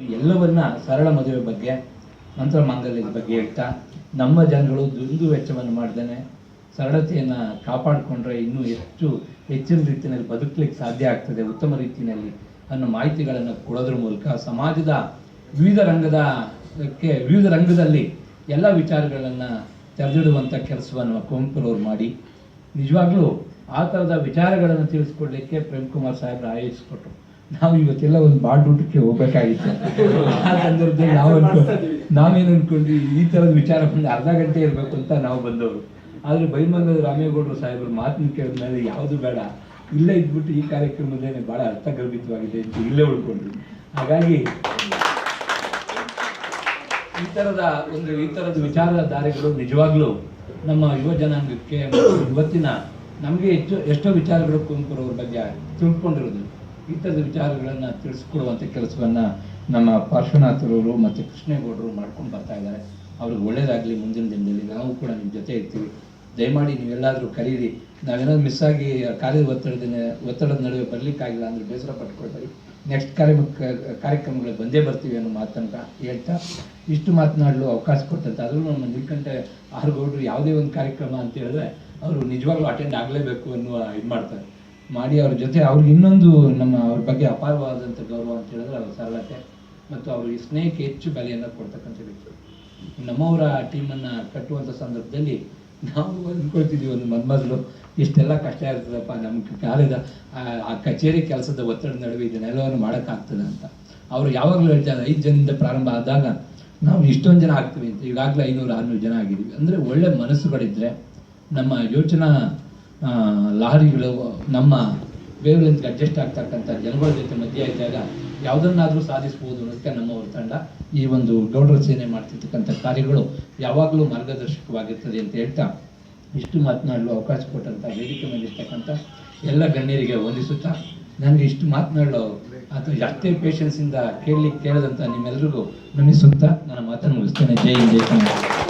ಎಲ್ಲವನ್ನ ಸರಳ ಮದುವೆ ಬಗ್ಗೆ ನಂತರ ಮಾಂಗಲ್ಯದ ಬಗ್ಗೆ ಹೇಳ್ತಾ ನಮ್ಮ ಜನಗಳು ದುಂದು ವೆಚ್ಚವನ್ನು ಮಾಡ್ದೇನೆ, ಸರಳತೆಯನ್ನು ಕಾಪಾಡಿಕೊಂಡ್ರೆ ಇನ್ನೂ ಹೆಚ್ಚು ಹೆಚ್ಚಿನ ರೀತಿಯಲ್ಲಿ ಬದುಕಲಿಕ್ಕೆ ಸಾಧ್ಯ ಆಗ್ತದೆ, ಉತ್ತಮ ರೀತಿಯಲ್ಲಿ ಅನ್ನೋ ಮಾಹಿತಿಗಳನ್ನು ಕೊಡೋದ್ರ ಮೂಲಕ ಸಮಾಜದ ವಿವಿಧ ರಂಗದಕ್ಕೆ ವಿವಿಧ ರಂಗದಲ್ಲಿ ಎಲ್ಲ ವಿಚಾರಗಳನ್ನು ತೆರೆದಿಡುವಂಥ ಕೆಲಸವನ್ನು ಕುವೆಂಪುರವ್ರು ಮಾಡಿ, ನಿಜವಾಗ್ಲೂ ಆ ಥರದ ವಿಚಾರಗಳನ್ನು ತಿಳಿಸ್ಕೊಡ್ಲಿಕ್ಕೆ ಪ್ರೇಮ್ ಕುಮಾರ್ ಸಾಹೇಬ್ರು ಆಯೋಜಿಸ್ಕೊಟ್ರು. ನಾವು ಇವತ್ತೆಲ್ಲ ಒಂದು ಬಾಡೂಟಕ್ಕೆ ಹೋಗ್ಬೇಕಾಗಿತ್ತು. ಆ ಸಂದರ್ಭದಲ್ಲಿ ನಾವು ಅನ್ಕೊ ನಾವೇನು ಅನ್ಕೊಂಡ್ವಿ ಈ ಥರದ ವಿಚಾರ ಬಂದು ಅರ್ಧ ಗಂಟೆ ಇರಬೇಕು ಅಂತ ನಾವು ಬಂದವರು. ಆದರೆ ಬೈಮಂಗದ ರಾಮೇಗೌಡರು ಸಾಹೇಬ್ರ ಮಾತನ್ನ ಕೇಳಿದ ಮೇಲೆ ಯಾವುದು ಬೇಡ ಇಲ್ಲೇ ಇದ್ಬಿಟ್ಟು ಈ ಕಾರ್ಯಕ್ರಮದಲ್ಲಿ ಭಾಳ ಅರ್ಥಗರ್ಭಿತವಾಗಿದೆ ಅಂತ ಇಲ್ಲೇ ಉಳ್ಕೊಂಡ್ವಿ. ಹಾಗಾಗಿ ಈ ಥರದ ಒಂದು ಈ ಥರದ ವಿಚಾರಧಾರೆಗಳು ನಿಜವಾಗ್ಲೂ ನಮ್ಮ ಯುವ ಜನಾಂಗಕ್ಕೆ ಇವತ್ತಿನ ನಮಗೆ ಹೆಚ್ಚು ಎಷ್ಟೋ ವಿಚಾರಗಳು ಕುಂಕುರವ್ರ ಬಗ್ಗೆ ತಿಳ್ಕೊಂಡಿರೋದು. ಈ ಥರದ ವಿಚಾರಗಳನ್ನು ತಿಳಿಸ್ಕೊಡುವಂಥ ಕೆಲಸವನ್ನು ನಮ್ಮ ಪಾರ್ಶ್ವನಾಥರವರು ಮತ್ತು ಕೃಷ್ಣೇಗೌಡರು ಮಾಡ್ಕೊಂಡು ಬರ್ತಾ ಇದ್ದಾರೆ. ಅವ್ರಿಗೆ ಒಳ್ಳೇದಾಗಲಿ, ಮುಂದಿನ ದಿನದಲ್ಲಿ ನಾವು ಕೂಡ ನಿಮ್ಮ ಜೊತೆ ಇರ್ತೀವಿ. ದಯಮಾಡಿ ನೀವೆಲ್ಲಾದರೂ ಕರೀರಿ. ನಾವೇನಾದ್ರು ಮಿಸ್ ಆಗಿ ಕಾರ್ಯದ ಒತ್ತಡದ ಒತ್ತಡದ ನಡುವೆ ಬರಲಿಕ್ಕಾಗಿಲ್ಲ ಅಂದರೆ ಬೇಸರ ಪಟ್ಕೊಳ್ಬೇಡಿ. ನೆಕ್ಸ್ಟ್ ಕಾರ್ಯ ಕಾರ್ಯಕ್ರಮಗಳಿಗೆ ಬಂದೇ ಬರ್ತೀವಿ ಅನ್ನೋ ಮಾತನ್ನು ಹೇಳ್ತಾ, ಇಷ್ಟು ಮಾತನಾಡಲು ಅವಕಾಶ ಕೊಟ್ಟಂತ ಆದರೂ ನಮ್ಮ ನಿಲ್ಕಂಠೆ ಆರು ಗೌಡರು ಯಾವುದೇ ಒಂದು ಕಾರ್ಯಕ್ರಮ ಅಂತ ಹೇಳಿದ್ರೆ, ಅವರು ನಿಜವಾಗ್ಲೂ ಅಟೆಂಡ್ ಆಗಲೇಬೇಕು ಅನ್ನುವ ಇದು ಮಾಡ್ತಾರೆ. ಮಾಡಿ ಅವ್ರ ಜೊತೆ ಅವ್ರಿಗೆ ಇನ್ನೊಂದು ನಮ್ಮ ಅವ್ರ ಬಗ್ಗೆ ಅಪಾರವಾದಂಥ ಗೌರವ ಅಂತ ಹೇಳಿದ್ರೆ ಅವ್ರ ಸರಳತೆ ಮತ್ತು ಅವ್ರಿಗೆ ಸ್ನೇಹಕ್ಕೆ ಹೆಚ್ಚು ಬೆಲೆಯನ್ನು ಕೊಡ್ತಕ್ಕಂಥ ವ್ಯಕ್ತಿ. ನಮ್ಮವರ ಟೀಮನ್ನು ಕಟ್ಟುವಂಥ ಸಂದರ್ಭದಲ್ಲಿ ನಾವು ಅಂದ್ಕೊಳ್ತಿದ್ವಿ ಒಂದು ಮೊದಲು ಇಷ್ಟೆಲ್ಲ ಕಷ್ಟ ಇರ್ತದಪ್ಪ ನಮ್ಮ ಕಾಲದ ಆ- ಕಚೇರಿ ಕೆಲಸದ ಒತ್ತಡ ನಡುವೆ ಇದನ್ನೆಲ್ಲವನ್ನು ಮಾಡೋಕ್ಕಾಗ್ತದೆ ಅಂತ. ಅವರು ಯಾವಾಗಲೂ ಹೇಳ್ತಾರೆ, ಐದು ಜನದಿಂದ ಪ್ರಾರಂಭ ಆದಾಗ ನಾವು ಇಷ್ಟೊಂದು ಜನ ಆಗ್ತೀವಿ ಅಂತ. ಈಗಾಗಲೇ ಐನೂರು, ಆರುನೂರು ಜನ ಆಗಿದ್ದೀವಿ. ಅಂದರೆ ಒಳ್ಳೆ ಮನಸ್ಸುಗಳಿದ್ದರೆ ನಮ್ಮ ಯೋಚನಾ ಆ, ಲಹರಿಗಳು ನಮ್ಮ ವೇವ್ಲೆಂತ್ಗೆ ಅಡ್ಜಸ್ಟ್ ಆಗ್ತಕ್ಕಂಥ ಜನಗಳ ಜೊತೆ ಮಧ್ಯೆ ಇದ್ದಾಗ ಯಾವುದನ್ನಾದರೂ ಸಾಧಿಸ್ಬೋದು ಅನ್ನೋದಕ್ಕೆ ಒಂದು ತಂಡ ಈ ಒಂದು ಗೌಡರ ಸೇನೆ ಮಾಡ್ತಿರ್ತಕ್ಕಂಥ ಕಾರ್ಯಗಳು ಯಾವಾಗಲೂ ಮಾರ್ಗದರ್ಶಕವಾಗಿರ್ತದೆ ಅಂತ ಹೇಳ್ತಾ ಇಷ್ಟು ಮಾತನಾಡಲು ಅವಕಾಶ ಕೊಟ್ಟಂಥ ವೇದಿಕೆ ಮೇಲಿರ್ತಕ್ಕಂಥ ಎಲ್ಲ ಗಣ್ಯರಿಗೆ ವಂದಿಸುತ್ತಾ ನನಗೆ ಇಷ್ಟು ಮಾತನಾಡಲು ಅಥವಾ ಅಷ್ಟೇ ಪೇಷನ್ಸಿಂದ ಕೇಳಲಿಕ್ಕೆ ಕೇಳದಂತ ನಿಮ್ಮೆಲ್ಲರಿಗೂ ನಮಿಸುತ್ತಾ ನನ್ನ ಮಾತನ್ನು ಮುಗಿಸ್ತೇನೆ. ಜೈ ಜೈ ಕನ್ನಡ.